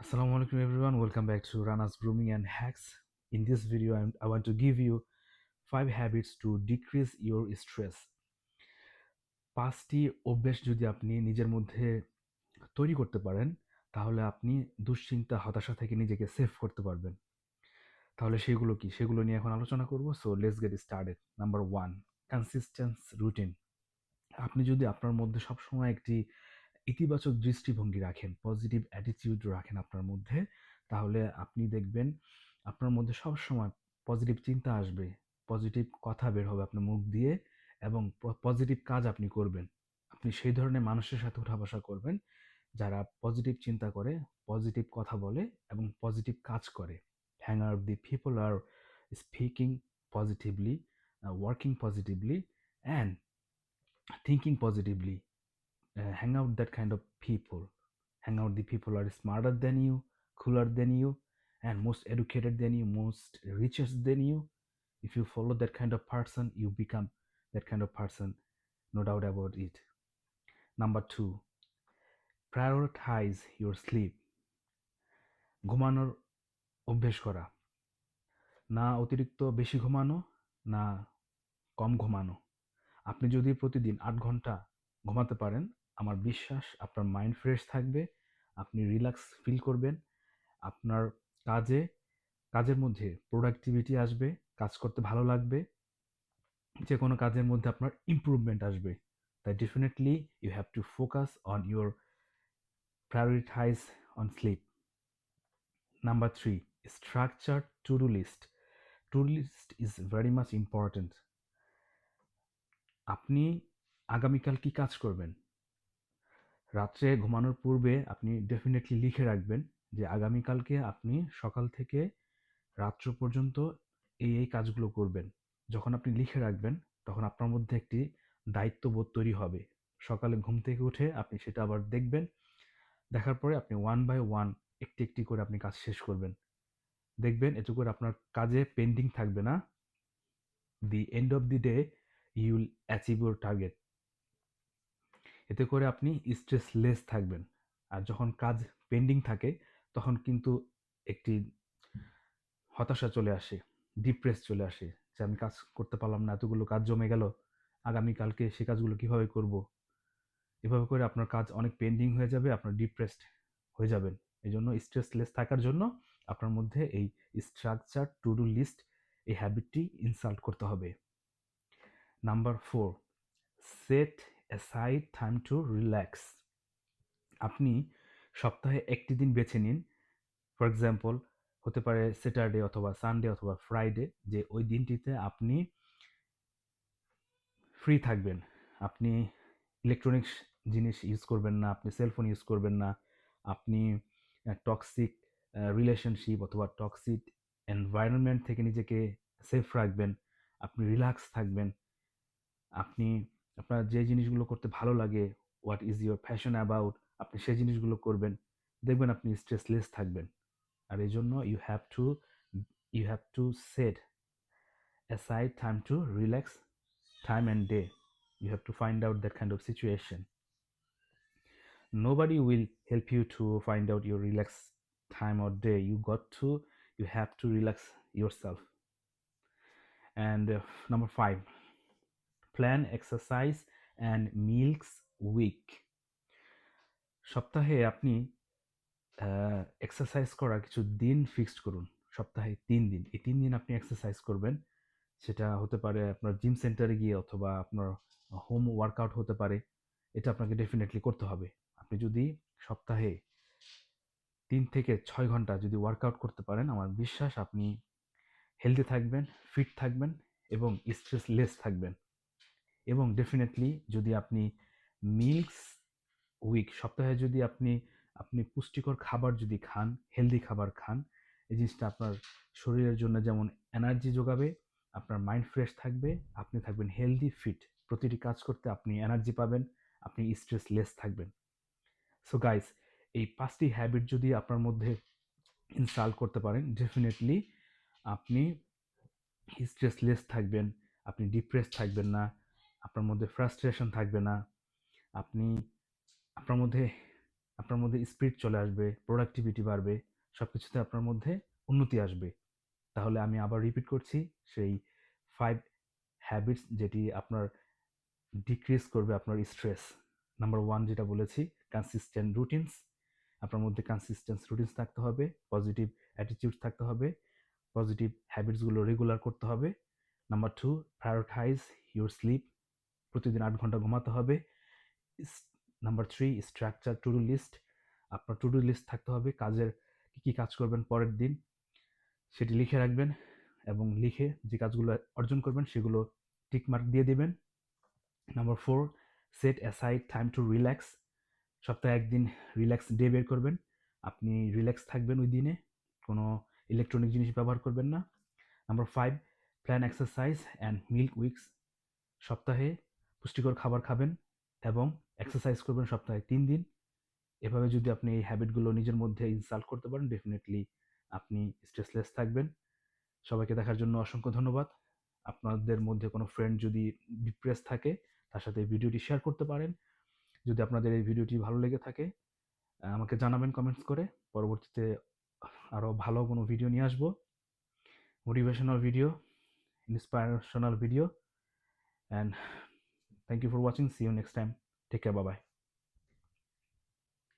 Assalamu alaikum everyone. Welcome back to Rana's Grooming and Hacks. In this video, I'm, I want to give you five habits to decrease your stress. পাঁচটি অভ্যেস যদি আপনি নিজের মধ্যে তৈরি করতে পারেন তাহলে আপনি দুশ্চিন্তা হতাশা থেকে নিজেকে সেভ করতে পারবেন তাহলে সেগুলো কি সেগুলো নিয়ে এখন আলোচনা করব so let's get started number one consistence routine আপনি যদি আপনার মধ্যে সবসময় একটি ইতিবাচক দৃষ্টিভঙ্গি রাখেন পজিটিভ অ্যাটিটিউড রাখেন আপনার মধ্যে, তাহলে আপনি দেখবেন আপনার মধ্যে সবসময় পজিটিভ চিন্তা আসবে পজিটিভ কথা বের হবে আপনার মুখ দিয়ে এবং পজিটিভ কাজ আপনি করবেন। আপনি সেই ধরনের মানুষের সাথে উঠা বসা করবেন যারা পজিটিভ চিন্তা করে পজিটিভ কথা বলে এবং পজিটিভ কাজ করে। Hang out the people are speaking positively working positively and thinking positively uh, hang out that kind of people hang out the people are smarter than you cooler than you and most educated than you most richest than you if you follow that kind of person you become that kind of person no doubt about it number two prioritize your sleep ঘুমানোর অভ্যেস করা না অতিরিক্ত বেশি ঘুমানো না কম ঘুমানো আপনি যদি প্রতিদিন আট ঘণ্টা ঘুমাতে পারেন আমার বিশ্বাস, আপনার মাইন্ড ফ্রেশ থাকবে, আপনি রিল্যাক্স ফিল করবেন, আপনার কাজে, কাজের মধ্যে প্রোডাক্টিভিটি আসবে, কাজ করতে ভালো লাগবে যে কোনো কাজের মধ্যে আপনার ইম্প্রুভমেন্ট আসবে। তাই definitely you have to focus on your prioritize on sleep number three structure to do list to list is very much important আপনি আগামীকাল কি কাজ করবেন? রাত্রে ঘুমানোর পূর্বে আপনি ডেফিনেটলি লিখে রাখবেন যে আগামীকালকে আপনি সকাল থেকে রাত্র পর্যন্ত এই এই কাজগুলো করবেন। যখন আপনি লিখে রাখবেন, তখন আপনার মধ্যে একটি দায়িত্ববোধ তৈরি হবে। সকালে ঘুম থেকে উঠে আপনি সেটা আবার দেখবেন। দেখার পরে আপনি ওয়ান বাই ওয়ান একটি একটি করে আপনি কাজ শেষ করবেন। দেখবেন এতে করে আপনার কাজে পেন্ডিং থাকবে না। The end of the day you'll achieve your target এতে করে আপনি স্ট্রেসলেস থাকবেন। আর যখন কাজ পেন্ডিং থাকে, তখন কিন্তু একটি হতাশা চলে আসে ডিপ্রেস চলে আসে যে আমি কাজ করতে পারলাম না, এতগুলো কাজ জমে গেল, আগামীকালকে সে কাজগুলো কীভাবে করব? এভাবে করে আপনার কাজ অনেক পেন্ডিং হয়ে যাবে, আপনার ডিপ্রেসড হয়ে যাবেন। এই জন্য স্ট্রেসলেস থাকার জন্য আপনার মধ্যে এই স্ট্রাকচার টু ডু লিস্ট এই হ্যাবিটটি ইনসাল্ট করতে হবে। Number four set aside time to relax আপনি সপ্তাহে একটি দিন বেছে নিন। ফর এক্সাম্পল হতে পারে স্যাটারডে অথবা সানডে অথবা ফ্রাইডে যে ওই দিনটিতে আপনি ফ্রি থাকবেন। আপনি ইলেকট্রনিক্স জিনিস ইউজ করবেন না, আপনি সেলফোন ইউজ করবেন না। আপনি টক্সিক রিলেশনশিপ অথবা টক্সিক এনভায়রনমেন্ট থেকে নিজেকে সেফ রাখবেন। আপনি রিল্যাক্স থাকবেন। আপনি আপনার যে জিনিসগুলো করতে ভালো লাগে what is your fashion about আপনি সেই জিনিসগুলো করবেন। দেখবেন আপনি স্ট্রেসলেস থাকবেন। আর এই জন্য you have to you have to set aside time to relax time and day you have to find out that kind of situation nobody will help you to find out your relax time or day you got to you have to relax yourself and number five plan exercise and meals week সপ্তাহে আপনি exercise করার কিছু দিন fixed করুন। সপ্তাহে তিন দিন। এই তিন দিন আপনি এক্সারসাইজ করবেন। সেটা হতে পারে আপনার জিম সেন্টারে গিয়ে অথবা আপনার হোম ওয়ার্কআউট হতে পারে। এটা আপনাকে ডেফিনেটলি করতে হবে। আপনি যদি সপ্তাহে তিন থেকে ছয় ঘণ্টা যদি ওয়ার্কআউট করতে পারেন, আমার বিশ্বাস আপনি হেলদি থাকবেন ফিট থাকবেন এবং স্ট্রেসলেস থাকবেন। এবং ডেফিনেটলি যদি আপনি মিল্কস উইক সপ্তাহে যদি আপনি আপনি পুষ্টিকর খাবার যদি খান হেলদি খাবার খান, এই জিনিসটা আপনার শরীরের জন্য যেমন এনার্জি যোগাবে, আপনার মাইন্ড ফ্রেশ থাকবে, আপনি থাকবেন হেলদি ফিট প্রতিটি কাজ করতে আপনি এনার্জি পাবেন, আপনি স্ট্রেসলেস থাকবেন। সো গাইস এই পাঁচটি হ্যাবিট যদি আপনার মধ্যে ইনস্টল করতে পারেন ডেফিনেটলি আপনি স্ট্রেসলেস থাকবেন, আপনি ডিপ্রেস থাকবেন না আপনার মধ্যে ফ্রাস্ট্রেশন থাকবে না। আপনি, আপনার মধ্যে আপনার মধ্যে স্পিড চলে আসবে প্রোডাক্টিভিটি বাড়বে সব কিছুতে আপনার মধ্যে উন্নতি আসবে। তাহলে আমি আবার রিপিট করছি, সেই ফাইভ হ্যাবিটস যেটি আপনার ডিক্রিজ করবে আপনার স্ট্রেস নাম্বার ওয়ান যেটা বলেছি কনসিস্টেন্ট রুটিনস আপনার মধ্যে কনসিস্টেন্স রুটিনস থাকতে হবে পজিটিভ অ্যাটিটিউড থাকতে হবে পজিটিভ হ্যাবিটসগুলো রেগুলার করতে হবে। Number two prioritize your sleep প্রতিদিন আট ঘণ্টা ঘুমাতে হবে। Number three structure to do list আপনার টু ডু লিস্ট থাকতে হবে, কাজের কী কী কাজ করবেন পরের দিন, সেটি লিখে রাখবেন এবং লিখে যে কাজগুলো অর্জন করবেন সেগুলো টিক মার্ক দিয়ে দেবেন। Number four set aside time to relax সপ্তাহে একদিন রিল্যাক্স ডে বের করবেন। আপনি রিল্যাক্স থাকবেন ওই দিনে, কোনো ইলেকট্রনিক জিনিস ব্যবহার করবেন না। Number five plan exercise and meal weeks সপ্তাহে পুষ্টিকর খাবার খাবেন এবং এক্সারসাইজ করবেন সপ্তাহে তিন দিন। এভাবে যদি আপনি এই হ্যাবিটগুলো নিজের মধ্যে ইনস্টল করতে পারেন ডেফিনেটলি আপনি স্ট্রেসলেস থাকবেন। সবাইকে দেখার জন্য অসংখ্য ধন্যবাদ। আপনাদের মধ্যে কোনো ফ্রেন্ড যদি ডিপ্রেস থাকে, তার সাথে ভিডিওটি শেয়ার করতে পারেন। যদি আপনাদের এই ভিডিওটি ভালো লেগে থাকে, আমাকে জানাবেন কমেন্টস করে। পরবর্তীতে আরও ভালো কোনো ভিডিও নিয়ে আসব। Motivational video inspirational video and thank you for watching. See you next time. Take care. Bye bye